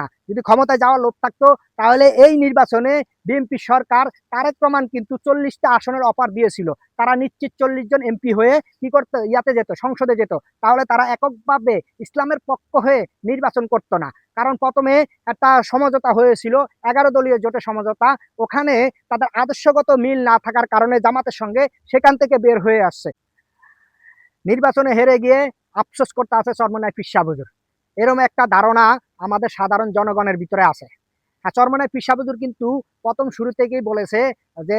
না। যদি ক্ষমতায় যাওয়ার লোভ থাকতো, তাহলে এই নির্বাচনে বিএনপি সরকার তারেক রহমান কিন্তু চল্লিশটা আসনের অফার দিয়েছিল। তারা নিশ্চিত চল্লিশ জন এমপি হয়ে কি করতে, ইয়াতে যেত, সংসদে যেত। তাহলে তারা এককভাবে ইসলামের পক্ষ হয়ে নির্বাচন করতো না। কারণ প্রথমে একটা সমঝোতা হয়েছিল, এগারো দলীয় জোটের সমঝোতা। ওখানে তাদের আদর্শগত মিল না থাকার কারণে জামাতের সঙ্গে সেখান থেকে বের হয়ে আসছে। নির্বাচনে হেরে গিয়ে আফসোস করতে আছে চরমনায় পিসা বুজুর এরকম একটা ধারণা আমাদের সাধারণ জনগণের ভিতরে আছে। হ্যাঁ চরমনায় পিসা বুজুর কিন্তু প্রথম শুরু থেকেই বলেছে যে,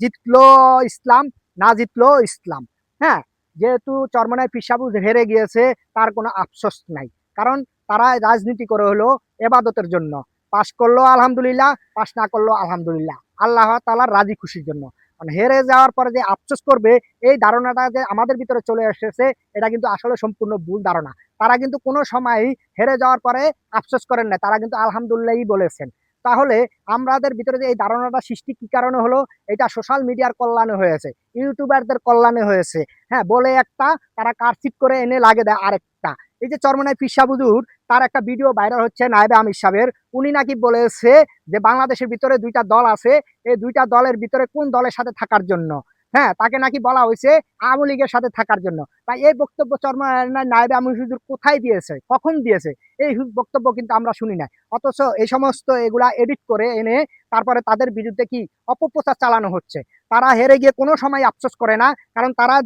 জিতলো ইসলাম, না জিতলো ইসলাম। হ্যাঁ যেহেতু চরমনায় পিসাবু হেরে গিয়েছে, তার কোনো আফসোস নাই। কারণ তারা রাজনীতি করে হলো এবাদতের জন্য। পাশ করল আলহামদুলিল্লাহ পাশ না করল আলহামদুলিল্লাহ। আল্লাহ তালার রাজি খুশির জন্য। মানে হেরে যাওয়ার পরে যে আফসোস করবে, এই ধারণাটা যে আমাদের ভিতরে চলে এসেছে, এটা কিন্তু আসলে সম্পূর্ণ ভুল ধারণা। তারা কিন্তু কোনো সময় হেরে যাওয়ার পরে আফসোস করেন না, তারা কিন্তু আলহামদুলিল্লাহই বলেছেন। তাহলে আমাদের ভিতরে যে এই ধারণাটা সৃষ্টি কি কারণে হলো? এটা সোশ্যাল মিডিয়ার কল্যাণে হয়েছে ইউটিউবারদের কল্যাণে হয়েছে। হ্যাঁ বলে একটা, তারা কারচিট করে এনে লাগে দেয় আরেকটা। এই যে চরমনায় পিসা তার একটা ভিডিও ভাইরাল হচ্ছে নায়েবে আমির সাহেবের। উনি নাকি বলেছে যে বাংলাদেশের ভিতরে দুইটা দল আছে, এই দুইটা দলের ভিতরে কোন দলের সাথে থাকার জন্য? হ্যাঁ তাকে নাকি বলা হয়েছে আওয়ামী লীগের সাথে থাকার জন্য। তাই এই বক্তব্য চরমা নায়েবে আমির হুজুর কোথায় দিয়েছে? কখন দিয়েছে? এই বক্তব্য কিন্তু আমরা শুনি না অথচ এই সমস্ত এগুলা এডিট করে এনে তারপরে তাদের বিরুদ্ধে কি অপপ্রচার চালানো হচ্ছে? তারা হেরে গিয়ে কোনো সময় আফসোস করে না, কারণ তারা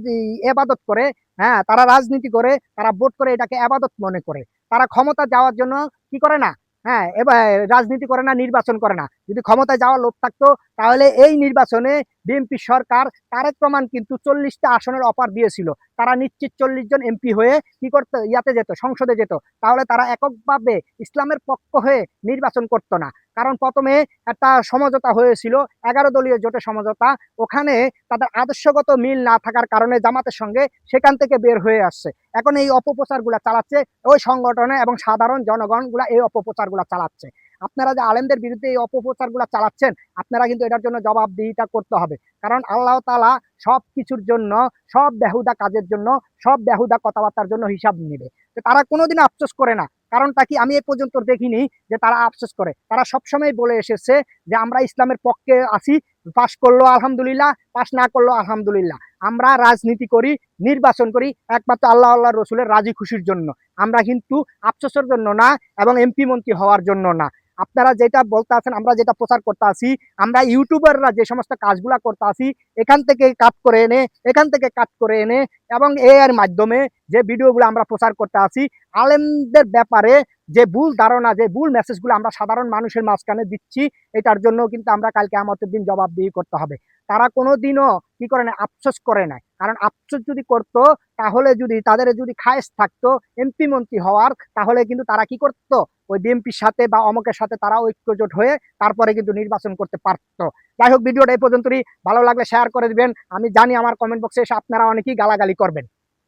এবাদত করে হ্যাঁ তারা রাজনীতি করে, তারা ভোট করে, এটাকে আবাদত মনে করে। তারা ক্ষমতা যাওয়ার জন্য কি করে না? হ্যাঁ এবার রাজনীতি করে না, নির্বাচন করে না। যদি ক্ষমতায় যাওয়ার লোভ থাকতো, তাহলে এই নির্বাচনে বিএনপি সরকার, তারেক রহমান কিন্তু চল্লিশটা আসনের অফার দিয়েছিল। তারা নিশ্চিত চল্লিশ জন এমপি হয়ে কি করতে, ইয়াতে যেত, সংসদে যেত। তাহলে তারা এককভাবে ইসলামের পক্ষ হয়ে নির্বাচন করতো না। কারণ প্রথমে একটা সমঝোতা হয়েছিল, এগারো দলীয় জোটের সমঝোতা। ওখানে তাদের আদর্শগত মিল না থাকার কারণে জামাতের সঙ্গে সেখান থেকে বের হয়ে আসছে। এখন এই অপপ্রচারগুলা চালাচ্ছে ওই সংগঠনে এবং সাধারণ জনগণগুলা এই অপপ্রচারগুলা চালাচ্ছে। আপনারা যে আলেমদের বিরুদ্ধে এই অপপ্রচারগুলা চালাচ্ছেন, আপনারা কিন্তু এটার জন্য জবাবদিহিতা করতে হবে। কারণ আল্লাহ তালা সব কিছুর জন্য, সব বেহুদা কাজের জন্য, সব বেহুদা কথাবার্তার জন্য হিসাব নেবে। তো তারা কোনোদিন আফসোস করে না। কারণটা কি? আমি এ পর্যন্ত দেখিনি যে তারা আফসোস করে। তারা সবসময় বলে এসেছে যে, আমরা ইসলামের পক্ষে আছি, পাশ করল আলহামদুলিল্লাহ, পাশ না করল আলহামদুলিল্লাহ। আমরা রাজনীতি করি, নির্বাচন করি, একমাত্র আল্লাহ আল্লাহ রসুলের রাজি খুশির জন্য। আমরা কিন্তু আফসোসের জন্য না এবং এমপি মন্ত্রী হওয়ার জন্য না। আপনারা যেটা বলতে আছেন, আমরা যেটা প্রচার করতে আসি, আমরা ইউটিউবাররা যে সমস্ত কাজগুলা করতে আসি, এখান থেকে কাট করে এনে, এখান থেকে কাট করে এনে এবং এ এর মাধ্যমে যে ভিডিওগুলো আমরা প্রচার করতে আসি, আলেমদের ব্যাপারে যে ভুল ধারণা, যে ভুল মেসেজগুলো আমরা সাধারণ মানুষের মাঝখানে দিচ্ছি, এটার জন্য কিন্তু আমরা কালকে আমাদের দিন জবাবদিহি করতে হবে। তারা কোনো দিনও কি করে না আফসোস করে না কারণ আফসোস যদি করতো, তাহলে যদি তাদের যদি খায়েস থাকতো এমপি মন্ত্রী হওয়ার, তাহলে কিন্তু তারা কি করতো? ওই বিএমপির সাথে বা অমকের সাথে তারা ঐক্যজোট হয়ে তারপরে কিন্তু নির্বাচন করতে পারতো। যাই হোক, ভিডিওটা এই পর্যন্তই। ভালো লাগলে শেয়ার করে দিবেন। আমি জানি আমার কমেন্ট বক্সে এসে আপনারা অনেকেই গালাগালি করবেন।